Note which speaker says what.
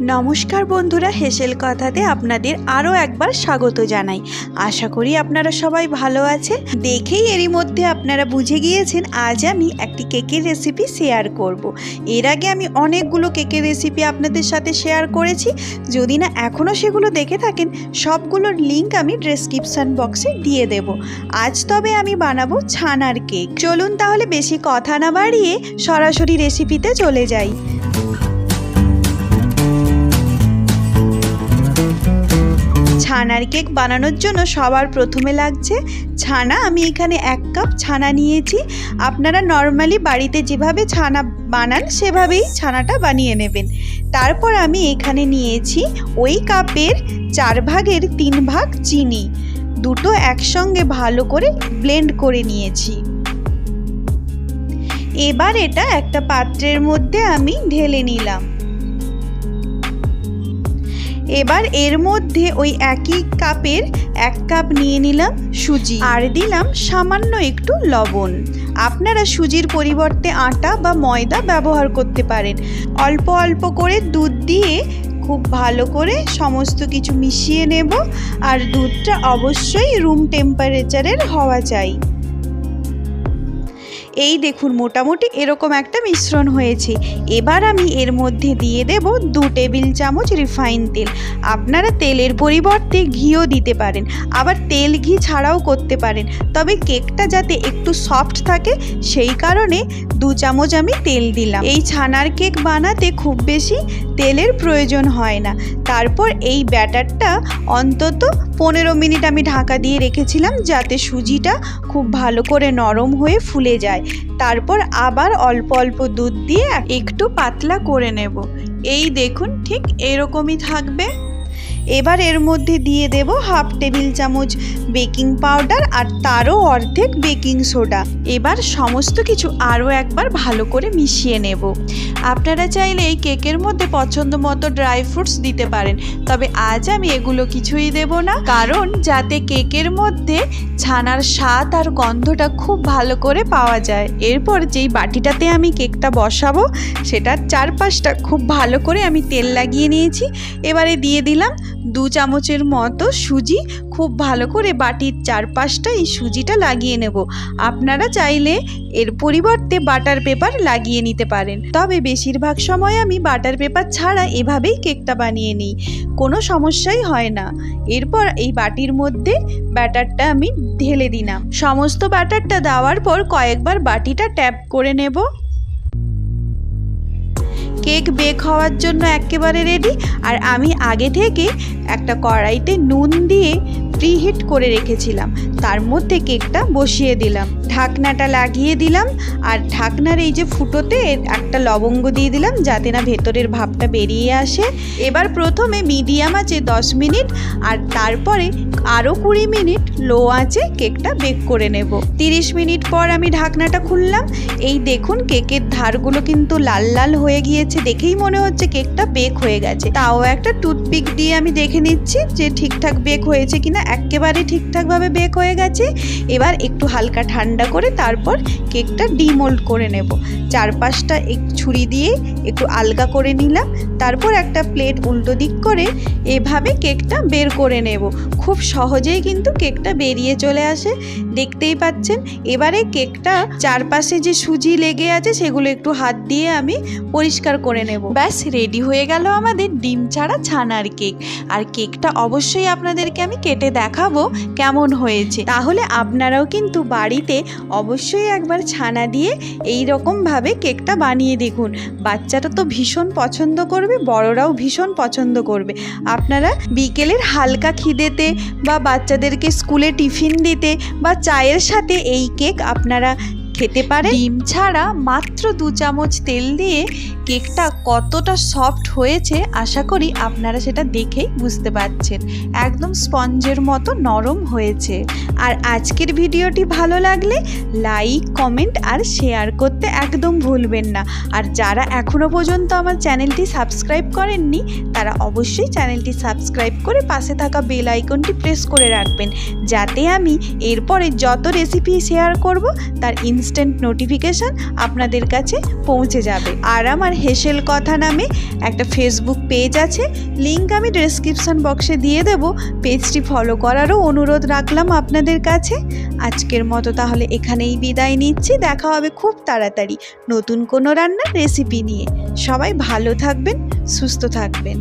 Speaker 1: নমস্কার বন্ধুরা, হেসেল কথাতে আপনাদের আরও একবার স্বাগত জানাই। আশা করি আপনারা সবাই ভালো আছে দেখেই এরই মধ্যে আপনারা বুঝে গিয়েছেন, আজ আমি একটি কেকের রেসিপি শেয়ার করব। এর আগে আমি অনেকগুলো কেকের রেসিপি আপনাদের সাথে শেয়ার করেছি। যদি না এখনও সেগুলো দেখে থাকেন, সবগুলোর লিংক আমি ডেসক্রিপশান বক্সে দিয়ে দেব। আজ তবে আমি বানাবো ছানার কেক। চলুন তাহলে বেশি কথা না বাড়িয়ে সরাসরি রেসিপিতে চলে যাই। ছানার কেক বানানোর জন্য সবার প্রথমে লাগছে ছানা। আমি এখানে এক কাপ ছানা নিয়েছি। আপনারা নর্মালি বাড়িতে যেভাবে ছানা বানান, সেভাবেই ছানাটা বানিয়ে নেবেন। তারপর আমি এখানে নিয়েছি ওই কাপের চার ভাগের তিন ভাগ চিনি। দুটো একসঙ্গে ভালো করে ব্লেন্ড করে নিয়েছি। এবার এটা একটা পাত্রের মধ্যে আমি ঢেলে নিলাম। এবার এর মধ্যে ওই একই কাপের এক কাপ নিয়ে নিলাম সুজি আর দিলাম সামান্য একটু লবণ। আপনারা সুজির পরিবর্তে আটা বা ময়দা ব্যবহার করতে পারেন। অল্প অল্প করে দুধ দিয়ে খুব ভালো করে সমস্ত কিছু মিশিয়ে নেব। আর দুধটা অবশ্যই রুম টেম্পারেচারের হওয়া চাই। এই দেখুন, মোটামুটি এরকম একটা মিশ্রণ হয়েছে। এবার আমি এর মধ্যে দিয়ে দেব দু টেবিল চামচ রিফাইন তেল। আপনারা তেলের পরিবর্তে ঘিও দিতে পারেন, আবার তেল ঘি ছাড়াও করতে পারেন। তবে কেকটা যাতে একটু সফট থাকে, সেই কারণে দু চামচ আমি তেল দিলাম। এই ছানার কেক বানাতে খুব বেশি তেলের প্রয়োজন হয় না। তারপর এই ব্যাটারটা অন্তত পনেরো মিনিট আমি ঢাকা দিয়ে রেখেছিলাম যাতে সুজিটা খুব ভালো করে নরম হয়ে ফুলে যায়। তারপর আবার অল্প অল্প দুধ দিয়ে একটু পাতলা করে নেব। এই দেখুন, ঠিক এরকমই থাকবে। এবার এর মধ্যে দিয়ে দেব হাফ টেবিল চামচ বেকিং পাউডার আর তারও অর্ধেক বেকিং সোডা। এবার সমস্ত কিছু আরও একবার ভালো করে মিশিয়ে নেব। আপনারা চাইলে এই কেকের মধ্যে পছন্দ মতো ড্রাই ফ্রুটস দিতে পারেন, তবে আজ আমি এগুলো কিছুই দেব না, কারণ যাতে কেকের মধ্যে ছানার স্বাদ আর গন্ধটা খুব ভালো করে পাওয়া যায়। এরপর যেই বাটিটাতে আমি কেকটা বসাবো, সেটার চারপাশটা খুব ভালো করে আমি তেল লাগিয়ে নিয়েছি। এবারে দিয়ে দিলাম দু চামচের মতো সুজি, খুব ভালো করে বাটির চারপাশটা এই সুজিটা লাগিয়ে নেব। আপনারা চাইলে এর পরিবর্তে বাটার পেপার লাগিয়ে নিতে পারেন। তবে বেশিরভাগ সময় আমি বাটার পেপার ছাড়া এভাবেই কেকটা বানিয়ে নিই। কোনো সমস্যাই হয় না। এরপর এই বাটির মধ্যে ব্যাটারটা আমি ঢেলে দিলাম। সমস্ত ব্যাটারটা দেওয়ার পর কয়েকবার বাটিটা ট্যাপ করে নেব। কেক বেক হওয়ার জন্য একেবারে রেডি আর আমি আগে থেকে একটা কড়াইতে নুন দিয়ে প্রিহিট করে রেখেছিলাম। তার মধ্যে কেকটা বসিয়ে দিলাম। ঢাকনাটা লাগিয়ে দিলাম, আর ঢাকনার এই যে ফুটোতে একটা লবঙ্গ দিয়ে দিলাম, যাতে না ভেতরের ভাবটা বেরিয়ে আসে। এবার প্রথমে মিডিয়াম আছে দশ মিনিট, আর তারপরে আরও কুড়ি মিনিট লো আঁচে কেকটা বেক করে নেব। তিরিশ মিনিট পর আমি ঢাকনাটা খুললাম। এই দেখুন, কেকের ধারগুলো কিন্তু লাল লাল হয়ে গিয়েছে। দেখেই মনে হচ্ছে কেকটা বেক হয়ে গেছে। তাও একটা টুথপিক দিয়ে আমি দেখে নিচ্ছি যে ঠিকঠাক বেক হয়েছে কিনা। একেবারে ঠিকঠাকভাবে বেক হয়ে গেছে। এবার একটু হালকা ঠান্ডা করে তারপর কেকটা ডিমোল্ড করে নেব। চারপাশটা এক ছুরি দিয়ে একটু আলগা করে নিলাম। তারপর একটা প্লেট উল্টো দিক করে এভাবে কেকটা বের করে নেব। খুব সহজেই কিন্তু কেকটা বেরিয়ে চলে আসে। দেখতেই পাচ্ছেন, এবারে কেকটা চারপাশে যে সুজি লেগে আছে, সেগুলো একটু হাত দিয়ে আমি পরিষ্কার করে নেব। ব্যাস রেডি হয়ে গেল আমাদের ডিম ছাড়া ছানার কেক। আর কেকটা অবশ্যই আপনাদেরকে আমি কেটে দেখাবো কেমন হয়েছে। তাহলে আপনারাও কিন্তু বাড়িতে অবশ্যই একবার ছানা দিয়ে এই রকমভাবে কেকটা বানিয়ে দেখুন। বাচ্চারা তো ভীষণ পছন্দ করবে, বড়রাও ভীষণ পছন্দ করবে। আপনারা বিকেলের হালকা খিদেতে বা বাচ্চাদেরকে স্কুলে টিফিন দিতে বা চায়ের সাথে এই কেক আপনারা খেতে পারে? ডিম ছাড়া মাত্র দু চামচ তেল দিয়ে কেকটা কতটা সফট হয়েছে আশা করি আপনারা সেটা দেখেই বুঝতে পারছেন। একদম স্পঞ্জের মতো নরম হয়েছে। আর আজকের ভিডিওটি ভালো লাগলে লাইক, কমেন্ট আর শেয়ার করতে একদম ভুলবেন না। আর যারা এখনও পর্যন্ত আমার চ্যানেলটি সাবস্ক্রাইব করেননি, তারা অবশ্যই চ্যানেলটি সাবস্ক্রাইব করে পাশে থাকা বেল আইকনটি প্রেস করে রাখবেন। যাতে আমি এরপরে যত রেসিপি শেয়ার করব, তার ইনস ইনস্ট্যান্ট নোটিফিকেশান আপনাদের কাছে পৌঁছে যাবে। আর আমার হেসেল কথা নামে একটা ফেসবুক পেজ আছে লিঙ্ক আমি ডেসক্রিপশন বক্সে দিয়ে দেব। পেজটি ফলো করারও অনুরোধ রাখলাম আপনাদের কাছে। আজকের মতো তাহলে এখানেই বিদায় নিচ্ছি। দেখা হবে খুব তাড়াতাড়ি নতুন কোনো রান্নার রেসিপি নিয়ে। সবাই ভালো থাকবেন, সুস্থ থাকবেন।